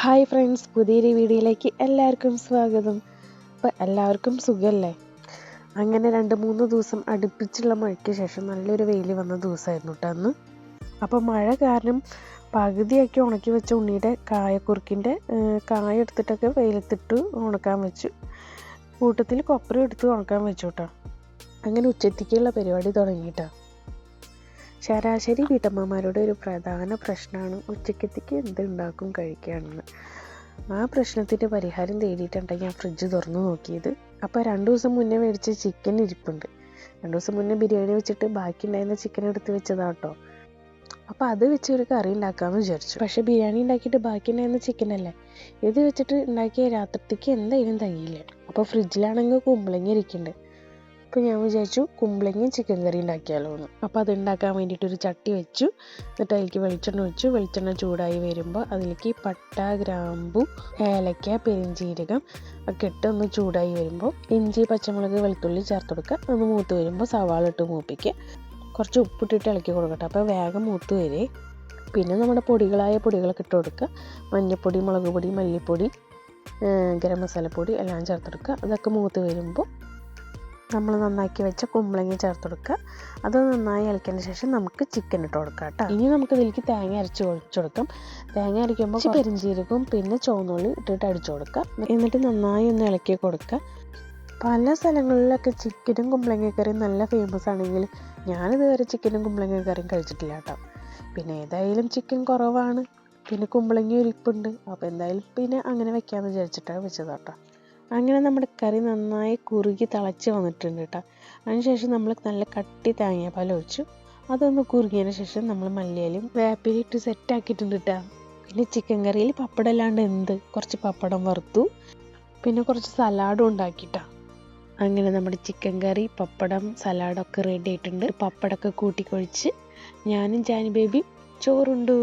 Hi friends പുതിയൊരു വീഡിയോയിലേക്ക് എല്ലാവർക്കും സ്വാഗതം. അപ്പോൾ എല്ലാവർക്കും സുഖമല്ലേ അങ്ങനെ രണ്ട് മൂന്ന് ദിവസം അടുപ്പിച്ചുള്ള മഴയ്ക്ക് ശേഷം നല്ലൊരു വെയിൽ വന്ന ദിവസമായിരുന്നു കേട്ടോ അന്ന്. അപ്പോൾ മഴ കാരണം പകുതിയാക്കി ഉണക്കി വെച്ച ഉണ്ണിയുടെ കായക്കുറുക്കിന്റെ കായ എടുത്തിട്ടൊക്കെ വെയിലത്തിട്ട് ഉണക്കാൻ വെച്ചു. കൂട്ടത്തിൽ കൊപ്പരം എടുത്ത് ഉണക്കാൻ വെച്ചു കേട്ടോ അങ്ങനെ ഉച്ചത്തേക്കുള്ള പരിപാടി തുടങ്ങിയിട്ടാ ശരാശരി വീട്ടമ്മമാരുടെ ഒരു പ്രധാന പ്രശ്നമാണ് ഉച്ചക്കത്തേക്ക് എന്ത് ഉണ്ടാക്കും കഴിക്കുകയാണെന്ന് ആ പ്രശ്നത്തിന്റെ പരിഹാരം തേടിയിട്ടുണ്ടെങ്കിൽ ഞാൻ ഫ്രിഡ്ജ് തുറന്നു നോക്കിയത്. അപ്പോൾ രണ്ട് ദിവസം മുന്നേ മേടിച്ച ചിക്കൻ ഇരിപ്പുണ്ട്. രണ്ട് ദിവസം മുന്നേ ബിരിയാണി വെച്ചിട്ട് ബാക്കി ഉണ്ടായിരുന്ന ചിക്കൻ എടുത്ത് വെച്ചതാട്ടോ. അപ്പോൾ അത് വെച്ച് ഒരു കറി ഉണ്ടാക്കാമെന്ന് വിചാരിച്ചു. പക്ഷേ ബിരിയാണി ഉണ്ടാക്കിയിട്ട് ബാക്കി ഉണ്ടായിരുന്ന ചിക്കൻ അല്ലേ? ഇത് വെച്ചിട്ട് ഉണ്ടാക്കിയ രാത്രിത്തേക്ക് എന്തായാലും തയ്യില്ല. അപ്പോൾ ഫ്രിഡ്ജിലാണെങ്കിൽ കുമ്പളങ്ങി ഇരിക്കുന്നുണ്ട്. അപ്പോൾ ഞാൻ വിചാരിച്ചു കുമ്പളങ്ങയും ചിക്കൻ കറി ഉണ്ടാക്കിയാലോ എന്ന്. അപ്പോൾ അത് ഉണ്ടാക്കാൻ വേണ്ടിയിട്ട് ഒരു ചട്ടി വെച്ചു. എന്നിട്ട് അതിലേക്ക് വെളിച്ചെണ്ണ വെച്ചു വെളിച്ചെണ്ണ ചൂടായി വരുമ്പോൾ അതിലേക്ക് പട്ട ഗ്രാമ്പു ഏലക്ക പെരിഞ്ചീരകം ഒക്കെ ഇട്ട് ഒന്ന് ചൂടായി വരുമ്പോൾ ഇഞ്ചി പച്ചമുളക് വെളുത്തുള്ളി ചേർത്ത് കൊടുക്കുക. ഒന്ന് മൂത്ത് വരുമ്പോൾ സവാള ഇട്ട് മൂപ്പിക്കുക. കുറച്ച് ഉപ്പിട്ടിട്ട് ഇളക്കി കൊടുക്കട്ടെ. അപ്പോൾ വേഗം മൂത്ത് വരെ. പിന്നെ നമ്മുടെ പൊടികളായ പൊടികളൊക്കെ ഇട്ട് കൊടുക്കുക. മഞ്ഞൾപ്പൊടി മുളക് പൊടി മല്ലിപ്പൊടി ഗരം മസാലപ്പൊടി എല്ലാം ചേർത്തെടുക്കുക അതൊക്കെ മൂത്ത് വരുമ്പോൾ നമ്മൾ നന്നാക്കി വെച്ച കുമ്പളങ്ങ ചേർത്ത് കൊടുക്കുക. അത് നന്നായി ഇളക്കിയതിന് ശേഷം നമുക്ക് ചിക്കൻ ഇട്ട് കൊടുക്കാം കേട്ടോ. ഇനി നമുക്ക് ഇതിലേക്ക് തേങ്ങ അരച്ച് ഒഴിച്ചു കൊടുക്കാം. തേങ്ങ അരയ്ക്കുമ്പോൾ പെരിഞ്ചീരകവും പിന്നെ ചുവന്നുള്ളി ഇട്ടിട്ട് അടിച്ചു കൊടുക്കുക എന്നിട്ട് നന്നായി ഒന്ന് ഇളക്കി കൊടുക്കുക പല സ്ഥലങ്ങളിലൊക്കെ ചിക്കനും കുമ്പളങ്ങ കറിയും നല്ല ഫേമസ് ആണെങ്കിൽ ഞാനിതുവരെ ചിക്കനും കുമ്പളങ്ങ കറിയും കഴിച്ചിട്ടില്ല കേട്ടോ. പിന്നെ ഏതായാലും ചിക്കൻ കുറവാണ്. പിന്നെ കുമ്പളങ്ങ ഇരിപ്പുണ്ട്. അപ്പോൾ എന്തായാലും പിന്നെ അങ്ങനെ വെക്കാമെന്ന് വിചാരിച്ചിട്ടാണ് വെച്ചത് കേട്ടോ. അങ്ങനെ നമ്മുടെ കറി നന്നായി കുറുകി തിളച്ച് വന്നിട്ടുണ്ട് കേട്ടോ അതിനുശേഷം നമ്മൾ നല്ല കട്ടി തേങ്ങാപ്പാൽ ഒഴിച്ചു. അതൊന്ന് കുറുകിയതിന് ശേഷം നമ്മൾ മല്ലിയിലും വേപ്പിലും ഇട്ട് സെറ്റ് ആക്കിയിട്ടുണ്ട് കേട്ടോ പിന്നെ ചിക്കൻ കറിയിൽ പപ്പടം അല്ലാണ്ട് എന്ത്? കുറച്ച് പപ്പടം വറുത്തു. പിന്നെ കുറച്ച് സലാഡും ഉണ്ടാക്കിയിട്ടാ അങ്ങനെ നമ്മുടെ ചിക്കൻ കറി പപ്പടം സലാഡൊക്കെ റെഡി ആയിട്ടുണ്ട്. പപ്പടമൊക്കെ കൂട്ടിക്കൊഴിച്ച് ഞാനും ജാനി ബേബി ചോറുണ്ടു.